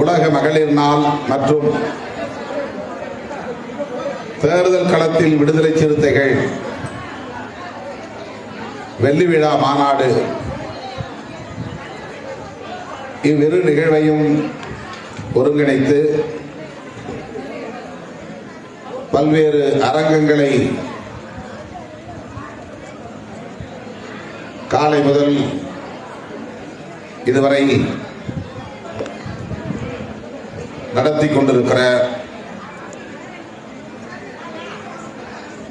உலக மகளிர் நாள் மற்றும் தேர்தல் களத்தில் விடுதலை சிறுத்தைகள் வெள்ளி விழா மாநாடு. இவ்விரு நிகழ்வையும் ஒருங்கிணைத்து பல்வேறு அரங்கங்களை காலை முதல் இதுவரை நடத்தி கொண்டிருக்கிற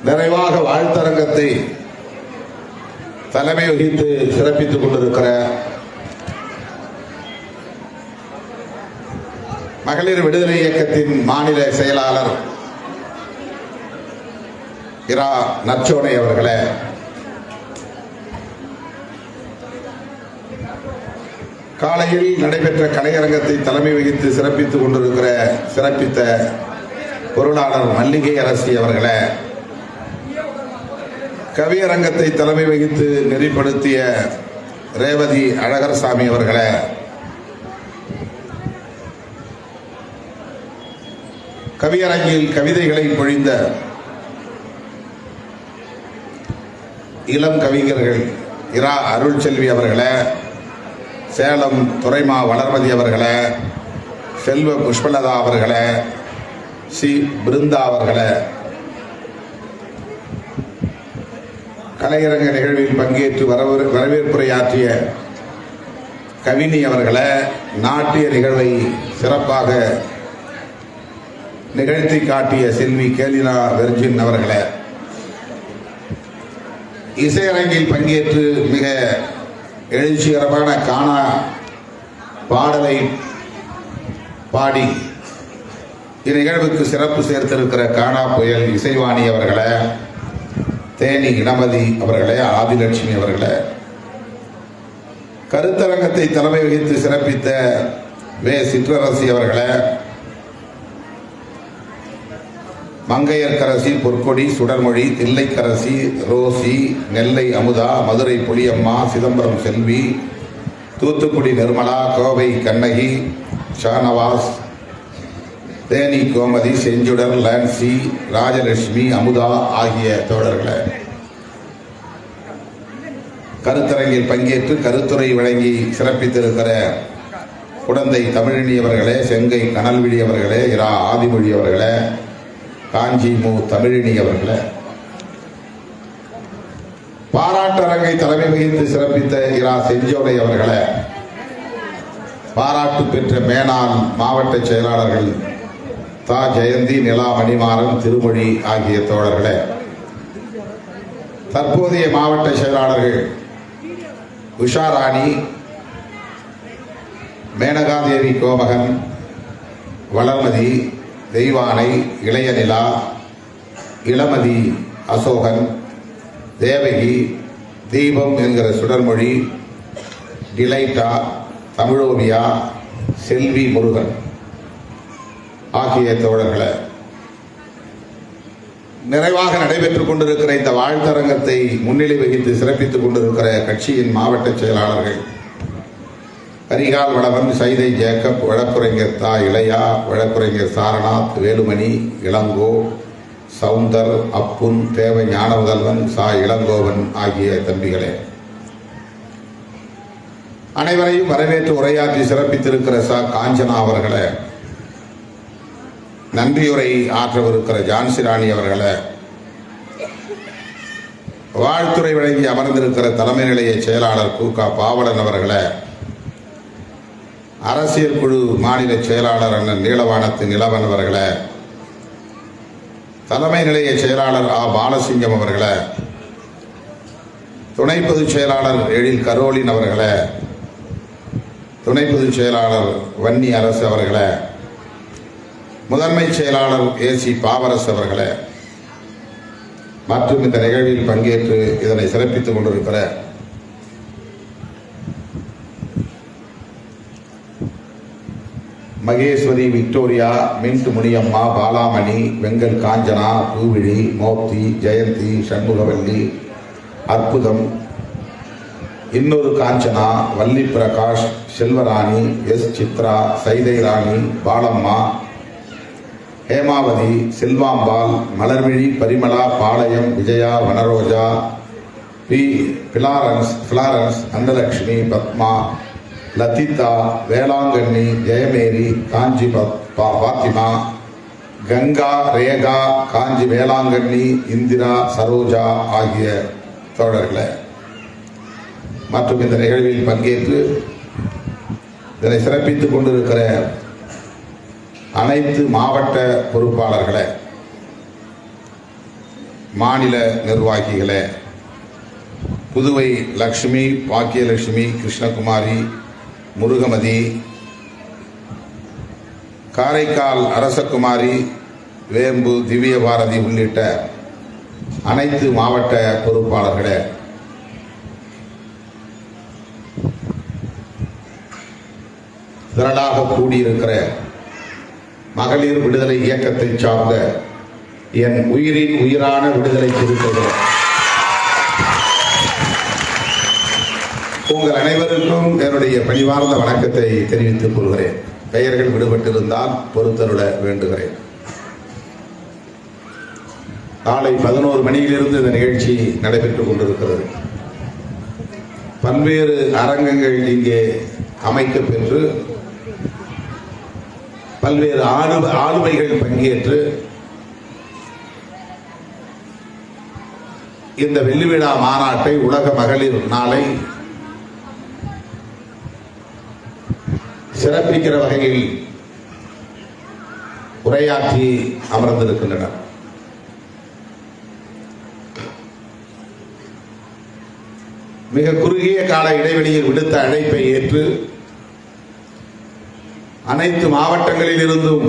நிறைவாக வாழ்த்தரங்கத்தை தலைமை வகித்து சிறப்பித்துக் கொண்டிருக்கிற மகளிர் விடுதலை இயக்கத்தின் மாநில செயலாளர் இரா நச்சோனை அவர்களே காலையில் நடைபெற்ற கலையரங்கத்தை தலைமை வகித்து சிறப்பித்துக் கொண்டிருக்கிற சிறப்பித்த பொருளாளர் மல்லிகை அரசி அவர்களை கவியரங்கத்தை தலைமை வகித்து நெறிப்படுத்திய ரேவதி அழகர்சாமி அவர்களை கவியரங்கில் கவிதைகளை பொழிந்த இளம் கவிஞர்கள் இரா அருள்செல்வி அவர்களே சேலம் துறைமா வளர்மதி அவர்களை செல்வ புஷ்பலதா அவர்களை சி. பிருந்தா அவர்களை. கலையரங்க நிகழ்வில் பங்கேற்று வரவேற் வரவேற்புரையாற்றிய கவினி அவர்களை நாட்டிய நிகழ்வை சிறப்பாக நிகழ்த்தி காட்டிய செல்வி கேலினா வெர்ஜின் அவர்களை. இசையரங்கில் பங்கேற்று மிக எழுச்சிகரமான காணா பாடலை பாடி இந்நிகழ்வுக்கு சிறப்பு சேர்த்திருக்கிற காணா புயல் இசைவாணி அவர்களை தேனி இனமதி அவர்களே ஆதிலட்சுமி அவர்களே கருத்தரங்கத்தை தலைமை வகித்து சிறப்பித்த வே சிற்றரசி அவர்களே மங்கையர்கரசி பொற்கொடி சுடர்மொழி தில்லைக்கரசி ரோசி நெல்லை அமுதா மதுரை புளியம்மா சிதம்பரம் செல்வி தூத்துக்குடி நிர்மலா கோவை கண்ணகி ஷானவாஸ் தேனி கோமதி செஞ்சுடர் லான்சி ராஜலட்சுமி அமுதா ஆகிய தோழர்களை. கருத்தரங்கில் பங்கேற்று கருத்துரை வழங்கி சிறப்பித்திருக்கிற குடந்தை தமிழினி அவர்களே செங்கை கனல்விழி அவர்களே இரா ஆதிமொழி அவர்களே காஞ்சி மு தமிழினி அவர்களை. பாராட்டரங்கை தலைமை வகித்து சிறப்பித்த இரா செஞ்சோலை அவர்களை. பாராட்டு பெற்ற மேனாள் மாவட்ட செயலாளர்கள் தா. ஜெயந்தி நிலா மணிமாறன் திருமொழி ஆகிய தோழர்களே. தற்போதைய மாவட்ட செயலாளர்கள் உஷாராணி மேனகாதேவி கோமகன் வளர்மதி தெய்வானை இளைய நிலா இளமதி அசோகன் தேவகி தீபம் என்கிற சுடர்மொழி டிலைட்டா தமிழோவியா செல்வி முருகன் ஆகிய தோழர்களை. நிறைவாக நடைபெற்றுக் கொண்டிருக்கிற இந்த வாழ்த்தரங்கத்தை முன்னிலை வகித்து சிறப்பித்துக் கொண்டிருக்கிற கட்சியின் மாவட்ட செயலாளர்கள் கரிகால் வளவன் சைதை ஜேக்கப் வழக்குரைஞர் தா இளையா வழக்குரைஞர் சாரநாத் வேலுமணி இளங்கோ சவுந்தர் அப்புன் தேவ ஞானமுதல்வன் சா இளங்கோவன் ஆகிய தம்பிகளே. அனைவரையும் வரவேற்று உரையாற்றி சிறப்பித்திருக்கிற சா காஞ்சனா அவர்களை நன்றியுரை ஆற்றவிருக்கிற ஜான்சி ராணி அவர்களை வாழ்த்துறை வழங்கி அமர்ந்திருக்கிற தலைமை நிலைய செயலாளர் கு க பாவலன் அவர்களை அரசியல் குழு மாநில செயலாளர் அண்ணன் நீலவானத்து நிலவன் அவர்களை தலைமை நிலைய செயலாளர் ஆ. பாலசிங்கம் அவர்களை துணை பொதுச் செயலாளர் எழில் கரோலின் அவர்களை துணை பொதுச் செயலாளர் வன்னி அரசு அவர்களை முதன்மை செயலாளர் ஏ. சி. பாவரசு அவர்களை மற்றும் இந்த நிகழ்வில் பங்கேற்று இதனை சிறப்பித்துக் கொண்டிருக்கிற மகேஸ்வரி விக்டோரியா மின்ட் முனியம்மா பாலாமணி வெங்கல் காஞ்சனா பூவிழி மோப்தி ஜெயந்தி சண்முகவல்லி அற்புதம். இன்னொரு Kanchana Valli Prakash Selvarani S. Chitra Saidai Rani Balamma Hemavathi Selvambal Malarvizhi Parimala Palayam Vijaya Vanaroja P. Florence Florence Annalakshmi Padma லதிதா Velankanni Jayamary Kanchi பத்- பா- பாத்திமா கங்கா ரேகா காஞ்சி வேளாங்கண்ணி இந்திரா சரோஜா ஆகிய தோழர்களை. மற்றும் இந்த நிகழ்வில் பங்கேற்று இதனை சிறப்பித்துக் கொண்டிருக்கிற அனைத்து மாவட்ட பொறுப்பாளர்களை மாநில நிர்வாகிகளை புதுவை லக்ஷ்மி பாக்கியலட்சுமி கிருஷ்ணகுமாரி முருகமதி காரைக்கால் அரசகுமாரி வேம்பு திவ்ய பாரதி உள்ளிட்ட அனைத்து மாவட்ட பொறுப்பாளர்களே. திரளாக கூடியிருக்கிற மகளிர் விடுதலை இயக்கத்தை சார்ந்த என் உயிரின் உயிரான விடுதலை சிறுத்தைகள் உங்கள் அனைவருக்கும் என்னுடைய பணிவார்ந்த வணக்கத்தை தெரிவித்துக் கொள்கிறேன். பெயர்கள் விடுபட்டிருந்தால் பொறுத்தருட வேண்டுகிறேன். காலை பதினோரு மணியிலிருந்து இந்த நிகழ்ச்சி நடைபெற்றுக் கொண்டிருக்கிறது. பல்வேறு அரங்கங்கள் இங்கே அமைக்கப் பெற்று பல்வேறு ஆளு ஆளுமைகள் பங்கேற்று இந்த வெள்ளி விழா மாநாட்டை உலக மகளிர் நாளை சிறப்பிக்கிற வகையில் உரையாற்றி அமர்ந்திருக்கின்றனர். மிக குறுகிய கால இடைவெளியில் விடுத்த அழைப்பை ஏற்று அனைத்து மாவட்டங்களில் இருந்தும்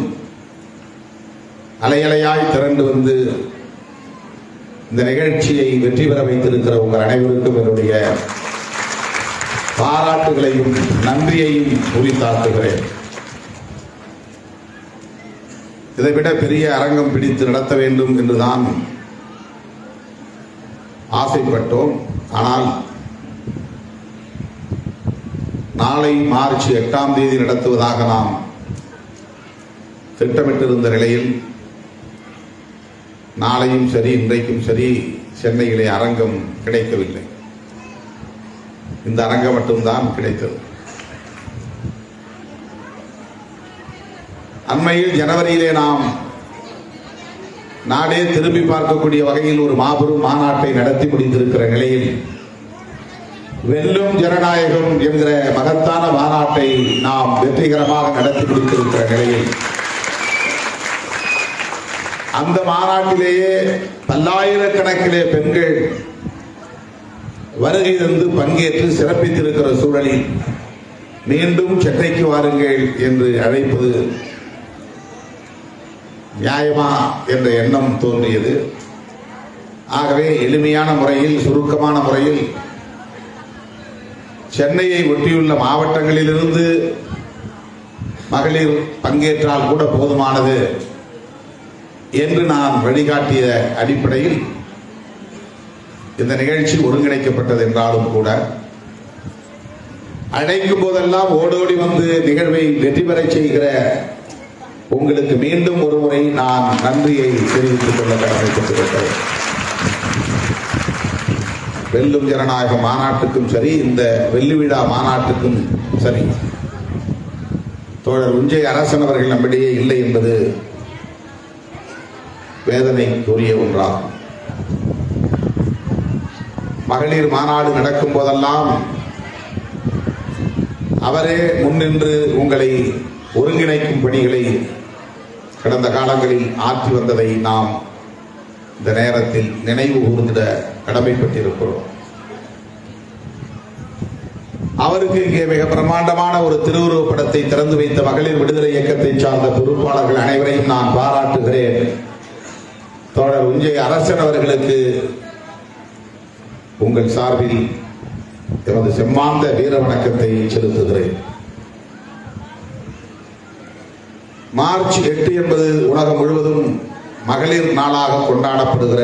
அலையலையாய் திரண்டு வந்து இந்த நிகழ்ச்சியை வெற்றி பெற வைத்திருக்கிற உங்கள் அனைவருக்கும் என்னுடைய பாராட்டுகளையும் நன்றியையும் உரித்தாக்குகிறேன். இதைவிட பெரிய அரங்கம் பிடித்து நடத்த வேண்டும் என்றுதான் ஆசைப்பட்டோம். ஆனால் நாளை மார்ச் எட்டாம் தேதி நடத்துவதாக நாம் திட்டமிட்டிருந்த நிலையில் நாளையும் சரி இன்றைக்கும் சரி சென்னையிலே அரங்கம் கிடைக்கவில்லை. இந்த அரங்கம் மட்டும்தான் கிடைத்தது. அண்மையில் ஜனவரியிலே நாம் நாடே திரும்பி பார்க்கக்கூடிய வகையில் ஒரு மாபெரும் மாநாட்டை நடத்தி முடிந்திருக்கிற நிலையில் வெல்லும் ஜனநாயகம் என்கிற மகத்தான மாநாட்டை நாம் வெற்றிகரமாக நடத்தி முடித்திருக்கிற நிலையில் அந்த மாநாட்டிலேயே பல்லாயிரக்கணக்கிலே பெண்கள் வருகை தந்து பங்கேற்று சிறப்பித்திருக்கிற சூழலில் மீண்டும் சென்னைக்கு வாருங்கள் என்று அழைப்பது நியாயமா என்ற எண்ணம் தோன்றியது. ஆகவே எளிமையான முறையில் சுருக்கமான முறையில் சென்னையை ஒட்டியுள்ள மாவட்டங்களிலிருந்து மகளிர் பங்கேற்றால் கூட போதுமானது என்று நான் வழிகாட்டிய அடிப்படையில் இந்த நிகழ்ச்சி ஒருங்கிணைக்கப்பட்டது என்றாலும் கூட அழைக்கும் போதெல்லாம் ஓடோடி வந்து நிகழ்வை வெற்றி பெற செய்கிற உங்களுக்கு மீண்டும் ஒரு முறை நான் நன்றியை தெரிவித்துக் கொள்ள கடமைப்பட்டிருக்கிறேன் வெல்லும் ஜனநாயக மாநாட்டுக்கும் சரி இந்த வெள்ளி விழா மாநாட்டுக்கும் சரி தோழர் உஞ்சை அரசன் அவர்கள் நம்மிடையே இல்லை என்பது வேதனைக்குரிய ஒன்றாகும். மகளிர் மாநாடு நடக்கும் போதெல்லாம் அவரே முன்னின்று உங்களை ஒருங்கிணைக்கும் பணிகளை கடந்த காலங்களில் ஆற்றி வந்ததை நாம் இந்த நேரத்தில் நினைவு கூர்ந்திட கடமைப்பட்டிருக்கிறோம். அவருக்கு இங்கே மிக பிரமாண்டமான ஒரு திருவுருவப் படத்தை திறந்து வைத்த மகளிர் விடுதலை இயக்கத்தை சார்ந்த பொறுப்பாளர்கள் அனைவரையும் நான் பாராட்டுகிறேன். தோழர் உஞ்சை அரசன் அவர்களுக்கு உங்கள் சார்பில் எனது செம்மாந்த வீர வணக்கத்தை செலுத்துகிறேன். மார்ச் எட்டு என்பது உலகம் முழுவதும் மகளிர் நாளாக கொண்டாடப்படுகிற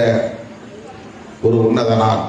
ஒரு உன்னத நாள்.